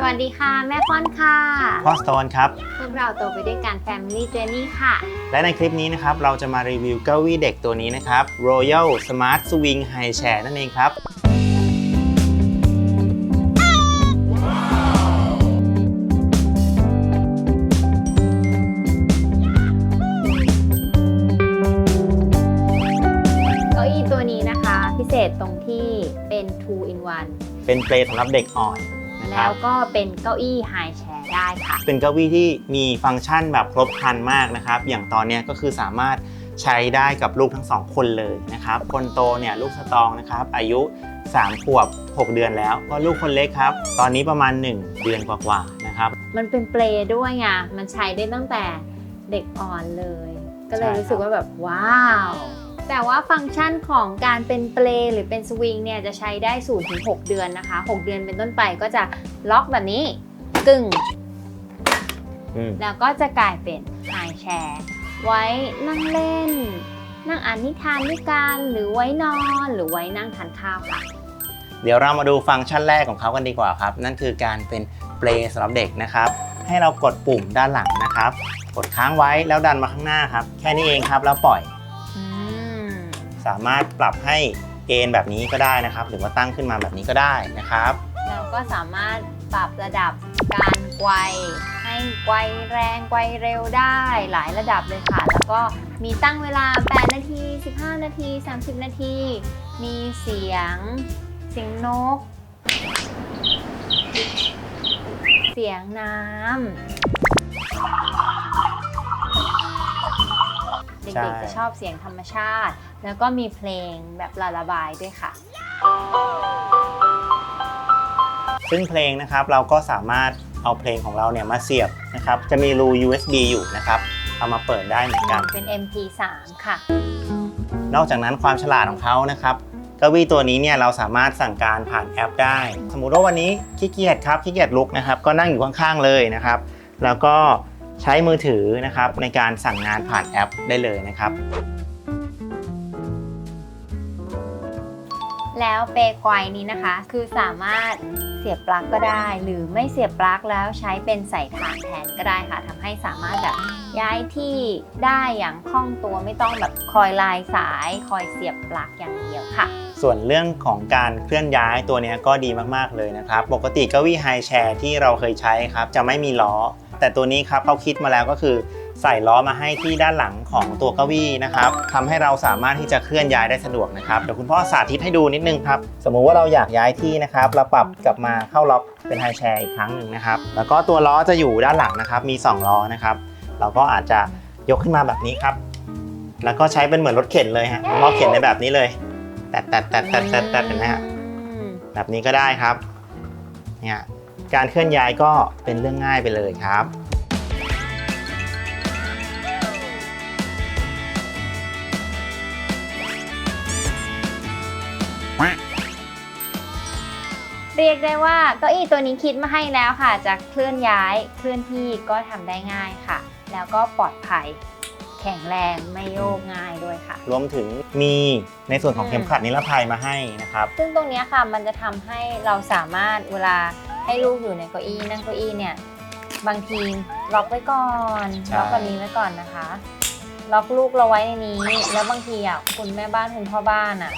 สวัสดีค่ะ แม่ฟ้อนค่ะ พ่อสโตนครับ พวกเราโตไปด้วยกัน Family Journey ค่ะ และในคลิปนี้นะครับ เราจะมารีวิวเก้าอี้เด็กตัวนี้นะครับ Royal Smart Swing High Chair นั่นเองครับ เก้าอี้ตัวนี้นะคะ พิเศษตรงที่เป็น2 in เป็นเปลสำหรับเด็กอ่อนนะ1ค แล้รับวก็เป็นเก้าอี้ High Chair ได้ค่ะ เป็นเก้าอี้ที่มีฟังก์ชันแบบครบครันมากนะครับ อย่างตอนเนี้ยก็คือสามารถใช้ได้กับลูกทั้งสองคนเลยนะครับ คนโตเนี่ยลูกสตองนะครับ อายุ 3 ขวบ 6 เดือนแล้ว ก็ลูกคนเล็กครับ ตอนนี้ประมาณ 1 เดือนกว่าๆนะครับ มันเป็นเปลด้วยไงมันใช้ได้ตั้งแต่เด็กอ่อนเลย ก็เลยใช่ครับรู้สึกว่าแบบว้าว แต่ว่าฟังก์ชันของการเป็นเปลหรือเป็นสวิงเนี่ยจะใช้ได้0ถึง6เดือนนะคะ 6 เดือนเป็นต้นไปก็จะล็อกแบบนี้กึ่ง อืมแล้วก็จะกลายเป็นไฮแชร์ ไว้นั่งเล่น นั่งอ่านนิทานด้วยกันหรือไว้นอนหรือไว้นั่งทานข้าวค่ะ เดี๋ยวเรามาดูฟังก์ชันแรกของเขากันดีกว่าครับ นั่นคือการเป็นเปลสำหรับเด็กนะครับ ให้เรากดปุ่มด้านหลังนะครับ กดค้างไว้แล้วดันมาข้างหน้าครับ แค่นี้เองครับแล้วปล่อย สามารถปรับให้เอนแบบนี้ก็ได้นะครับ หรือว่าตั้งขึ้นมาแบบนี้ก็ได้นะครับแล้วก็สามารถปรับระดับการไกวให้ไกวแรงไกวเร็วได้หลายระดับเลยค่ะ แล้วก็มีตั้งเวลา 8 นาที 15 นาที 30 นาที มีเสียง เสียงนก เสียงน้ำ ใช่ เด็กๆจะชอบเสียงธรรมชาติ แล้วก็มีเพลงแบบละระบายด้วยค่ะ ซึ่งเพลงนะครับเราก็สามารถเอาเพลงของเราเนี่ยมาเสียบนะครับจะมีรู USB อยู่นะครับเอามาเปิดได้เหมือนกัน เป็น MP3 ค่ะ นอกจากนั้นความฉลาดของเขานะครับเก้าอี้ตัวนี้เนี่ยเราสามารถสั่งการผ่านแอปได้ สมมุติว่าวันนี้ขี้เกียจครับขี้เกียจลุกนะครับ ก็นั่งอยู่ข้างๆเลยนะครับ แล้วก็ ใช้มือถือนะครับในการสั่งงานผ่านแอปได้เลยนะครับ แล้วเปรย์ควายนี้นะคะ คือสามารถเสียบปลั๊กก็ได้ หรือไม่เสียบปลั๊กแล้วใช้เป็นใส่ถ่านแทนก็ได้ค่ะทำให้สามารถแบบย้ายที่ได้อย่างคล่องตัวไม่ต้องแบบคอยลายสายคอยเสียบปลั๊กอย่างเดียวค่ะ ส่วนเรื่องของการเคลื่อนย้ายตัวเนี้ยก็ดีมากๆเลยนะครับ ปกติเก้าอี้ไฮแชร์ที่เราเคยใช้ครับจะไม่มีล้อ แต่ตัวนี้ครับเขาคิดมาแล้วก็คือ ใส่ล้อมาให้ที่ด้านหลังของตัวเก้าอี้นะครับทำให้เราสามารถที่จะเคลื่อนย้ายได้สะดวกนะครับเดี๋ยวคุณพ่อสาธิตให้ดูนิดนึงครับ สมมุติว่าเราอยากย้ายที่นะครับเราปรับกลับมาเข้าล็อกเป็นไฮแชร์อีกครั้งหนึ่งนะครับ แล้วก็ตัวล้อจะอยู่ด้านหลังนะครับ มี 2 ล้อนะครับ เราก็อาจจะยกขึ้นมาแบบนี้ครับ แล้วก็ใช้เป็นเหมือนรถเข็นเลยฮะล้อเข็นในแบบนี้เลยแตะแตะแตะแตะแตะแตะเห็นไหมฮะแบบนี้ก็ได้ครับ เนี่ย การเคลื่อนย้ายก็เป็นเรื่องง่ายไปเลยครับเรียกได้ว่าเก้าอี้ตัวนี้คิดมาให้แล้วค่ะจะเคลื่อนย้ายเคลื่อนที่ก็ทำได้ง่ายค่ะ แล้วก็ปลอดภัย แข็งแรงไม่โยกง่ายด้วยค่ะ รวมถึงมีในส่วนของอืมเข็มขัดนิรภัยมาให้นะครับ ซึ่งตรงเนี้ยค่ะมันจะทำให้เราสามารถเวลา ให้ลูกอยู่ในเก้าอี้นั่งเก้าอี้เนี่ย บางทีล็อกไว้ก่อนใช่ ล็อกแบบนี้ไว้ก่อนนะคะล็อกลูกเราไว้ในนี้ แล้วบางทีอะคุณแม่บ้านคุณพ่อบ้านอะ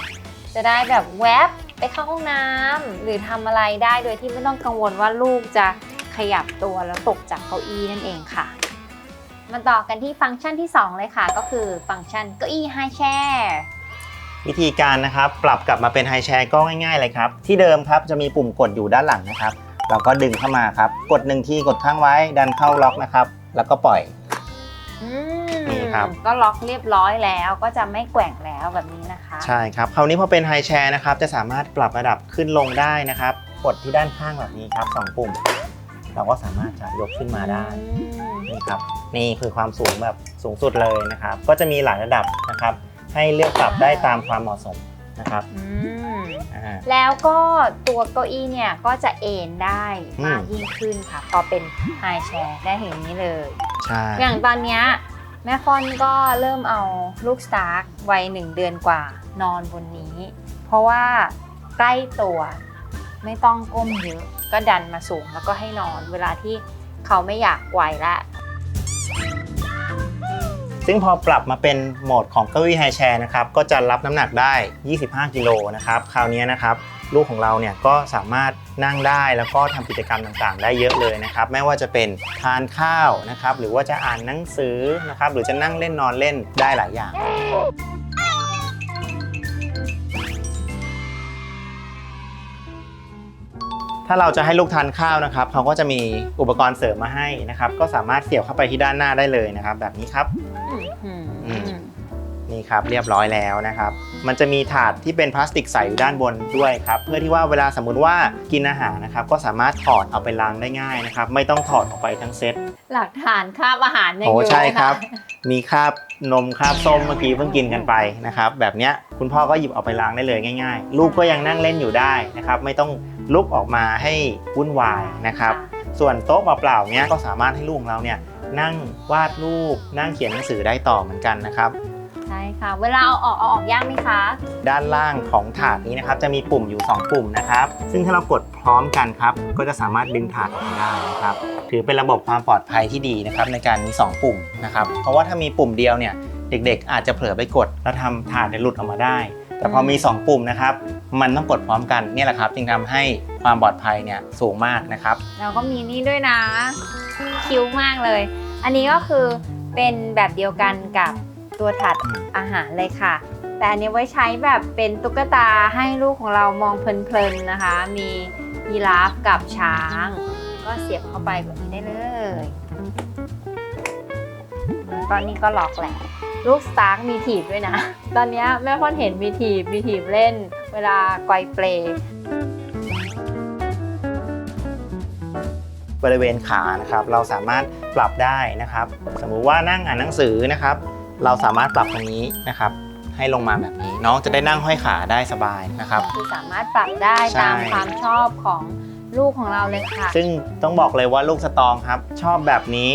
จะได้แบบแวบไปเข้าห้องน้ำหรือทำอะไรได้โดยที่ไม่ต้องกังวลว่าลูกจะขยับตัวแล้วตกจากเก้าอี้นั่นเองค่ะ มาต่อกันที่ฟังก์ชันที่ 2 เลยค่ะ ก็คือฟังก์ชันเก้าอี้ไฮแชร์วิธีการนะครับ ปรับกลับมาเป็นไฮแชร์ก็ง่ายๆเลยครับ ที่เดิมครับจะมีปุ่มกดอยู่ด้านหลังนะครับ เราก็ดึงเข้ามาครับ กดหนึ่งทีกดข้างไว้ดันเข้าล็อกนะครับ แล้วก็ปล่อย อืมนี่ครับ ก็ล็อกเรียบร้อยแล้วก็จะไม่แกว่งแล้วแบบนี้นะคะใช่ครับคราวนี้พอเป็นไฮแชร์นะครับ จะสามารถปรับระดับขึ้นลงได้นะครับ กดที่ด้านข้างแบบนี้ครับสองปุ่ม เราก็สามารถจะยกขึ้นมาได้อืมนี่ครับ นี่คือความสูงแบบสูงสุดเลยนะครับ ก็จะมีหลายระดับนะครับ ให้เลือกปรับได้ตามความเหมาะสมนะครับ อืม อ่า แล้วก็ตัวเก้าอี้เนี่ยก็จะเอนได้อืมมากยิ่งขึ้นค่ะ พอเป็นไฮแชร์ได้เห็นนี้เลย ใช่ อย่างตอนเนี้ยแม่ฟอนก็เริ่มเอาลูกสตาร์กวัยหนึ่งเดือนกว่านอนบนนี้ เพราะว่าใกล้ตัวไม่ต้องก้มเยอะก็ดันมาสูงแล้วก็ให้นอนเวลาที่เขาไม่อยากไกวละ ซึ่งพอปรับมาเป็นโหมดของเก้าอี้ไฮแชร์นะครับก็จะรับน้ำหนักได้ 25 กิโลนะครับคราวนี้นะครับลูกของเราเนี่ยก็สามารถนั่งได้แล้วก็ทำกิจกรรมต่างๆ ได้เยอะเลยนะครับไม่ว่าจะเป็นทานข้าวนะครับหรือว่าจะอ่านหนังสือนะครับหรือจะนั่งเล่นนอนเล่นได้หลายอย่างถ้าเราจะให้ลูกทานข้าวนะครับเขาก็จะมีอุปกรณ์เสริมมาให้นะครับ ก็สามารถเสียบเข้าไปที่ด้านหน้าได้เลยนะครับ แบบนี้ครับ อืมอืมนี่ครับเรียบร้อยแล้วนะครับ มันจะมีถาดที่เป็นพลาสติกใสอยู่ด้านบนด้วยครับ เพื่อที่ว่าเวลาสมมุติว่ากินอาหารนะครับ ก็สามารถถอดเอาไปล้างได้ง่ายนะครับ ไม่ต้องถอดออกไปทั้งเซตหลักฐานคราบอาหารยังโอ้อยู่ใช่ครับนะะมีคราบนมคราบส้มเมื่อกี้เพิ่งกินกันไปนะครับ แบบเนี้ยคุณพ่อก็หยิบเอาไปล้างได้เลยง่าย ๆ ลูกก็ยังนั่งเล่นอยู่ได้นะครับ ไม่ต้องลุกออกมาให้วุ่นวายนะครับ ส่วนโต๊ะเปล่าๆเนี้ยก็สามารถให้ลูกของเราเนี่ย นั่งวาดรูป นั่งเขียนหนังสือได้ต่อเหมือนกันนะครับ ใช่ค่ะ เวลาเอาออกเอาออกยากไหมคะ ด้านล่างของถาดนี้นะครับ จะมีปุ่มอยู่ 2 ปุ่มนะครับ ซึ่งถ้าเรากดพร้อมกันครับ ก็จะสามารถดึงถาดออกมาได้นะครับ ถือเป็นระบบความปลอดภัยที่ดีนะครับในการมี 2 ปุ่มนะครับ เพราะว่าถ้ามีปุ่มเดียวเนี่ย เด็กๆ อาจจะเผลอไปกดแล้วทำถาดเนี่ยหลุดออกมาได้ แต่พอมี 2 ปุ่มนะครับ มันต้องกดพร้อมกันเนี่ยแหละครับ จึงทำให้ความปลอดภัยเนี่ยสูงมากนะครับเราก็มีนี่ด้วยนะ คิ้วมากเลย อันนี้ก็คือเป็นแบบเดียวกันกับตัวถัดอาหารเลยค่ะ แต่อันนี้ไว้ใช้แบบเป็นตุ๊กตาให้ลูกของเรามองเพลินๆนะคะ มียีราฟกับช้าง ก็เสียบเข้าไปแบบนี้ได้เลย ตอนนี้ก็ล็อกแหละลูกสตาร์กมีถีบด้วยนะ ตอนนี้แม่พ่อนเห็นมีถีบมีถีบเล่น เวลาไกวเปล บริเวณขานะครับ เราสามารถปรับได้นะครับ สมมุติว่านั่งอ่านหนังสือนะครับ เราสามารถปรับตรงนี้นะครับ ให้ลงมาแบบนี้ น้องจะได้นั่งห้อยขาได้สบายนะครับ คือสามารถปรับได้ใช่ ตามความชอบของลูกของเราเลยค่ะซึ่งต้องบอกเลยว่าลูกสตองครับ ชอบแบบนี้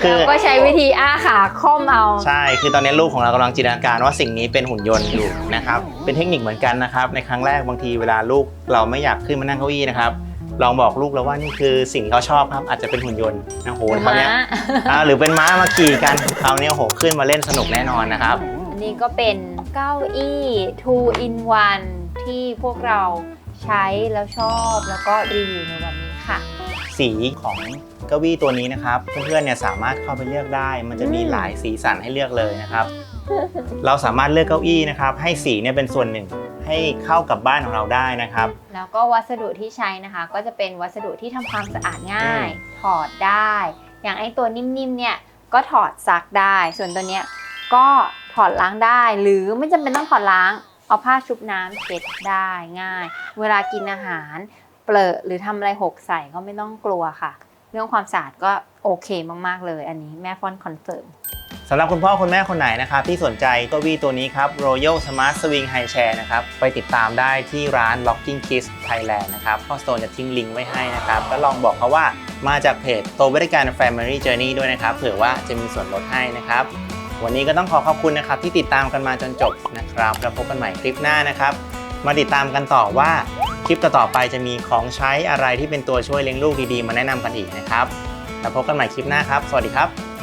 คือ เราก็ใช้วิธีอ้าขาค่อมเอา ใช่ คือตอนนี้ลูกของเรากำลังจินตนาการว่าสิ่งนี้เป็นหุ่นยนต์อยู่นะครับ เป็นเทคนิคเหมือนกันนะครับ ในครั้งแรกบางทีเวลาลูกเราไม่อยากขึ้นมานั่งเก้าอี้นะครับ ลองบอกลูกแล้วว่านี่คือสิ่งที่เขาชอบครับ อาจจะเป็นหุ่นยนต์นะโหหรือคราวม้าเนี้ยอ่าหรือเป็นม้ามาขี่กันคราวเนี้ยโหขึ้นมาเล่นสนุกแน่นอนนะครับอันนี้ก็เป็นเก้าอี้ two in one ที่พวกเราใช้แล้วชอบแล้วก็รีวิวในวันนี้ค่ะ สีของเก้าอี้ตัวนี้นะครับ เพื่อนๆเนี่ยสามารถเข้าไปเลือกได้ มันจะมีอืมหลายสีสันให้เลือกเลยนะครับ เราสามารถเลือกเก้าอี้นะครับ ให้สีเนี่ยเป็นส่วนหนึ่ง ให้เข้ากับบ้านของเราได้นะครับ แล้วก็วัสดุที่ใช้นะคะ ก็จะเป็นวัสดุที่ทำความสะอาดง่ายอืมถอดได้ อย่างไอตัวนิ่มๆเนี่ยก็ถอดซักได้ ส่วนตัวเนี้ยก็ถอดล้างได้ หรือไม่จำเป็นต้องถอดล้าง เอาผ้าชุบน้ำเช็ดได้ง่าย เวลากินอาหารเปลอะหรือทำอะไรหกใส่ก็ไม่ต้องกลัวค่ะ เรื่องความสะอาดก็โอเคมากๆเลย อันนี้แม่ฟอนคอนเฟิร์ม สำหรับคุณพ่อคุณแม่คนไหนนะครับที่สนใจเก้าอี้ตัวนี้ครับ Royal Smart Swing High Chair นะครับไปติดตามได้ที่ร้าน Locking Kids Thailand นะครับพ่อโตนจะทิ้งลิงก์ไว้ให้นะครับแล้วลองบอกเขาว่ามาจากเพจโตบริการ Family Journey ด้วยนะครับเผื่อว่าจะมีส่วนลดให้นะครับวันนี้ก็ต้องขอขอบคุณนะครับที่ติดตามกันมาจนจบนะครับ แล้วพบกันใหม่คลิปหน้านะครับ มาติดตามกันต่อว่าคลิปต่อๆไปจะมีของใช้อะไรที่เป็นตัวช่วยเลี้ยงลูกดีๆ มาแนะนำกันอีกนะครับแล้วพบกันใหม่คลิปหน้าครับ สวัสดีครับ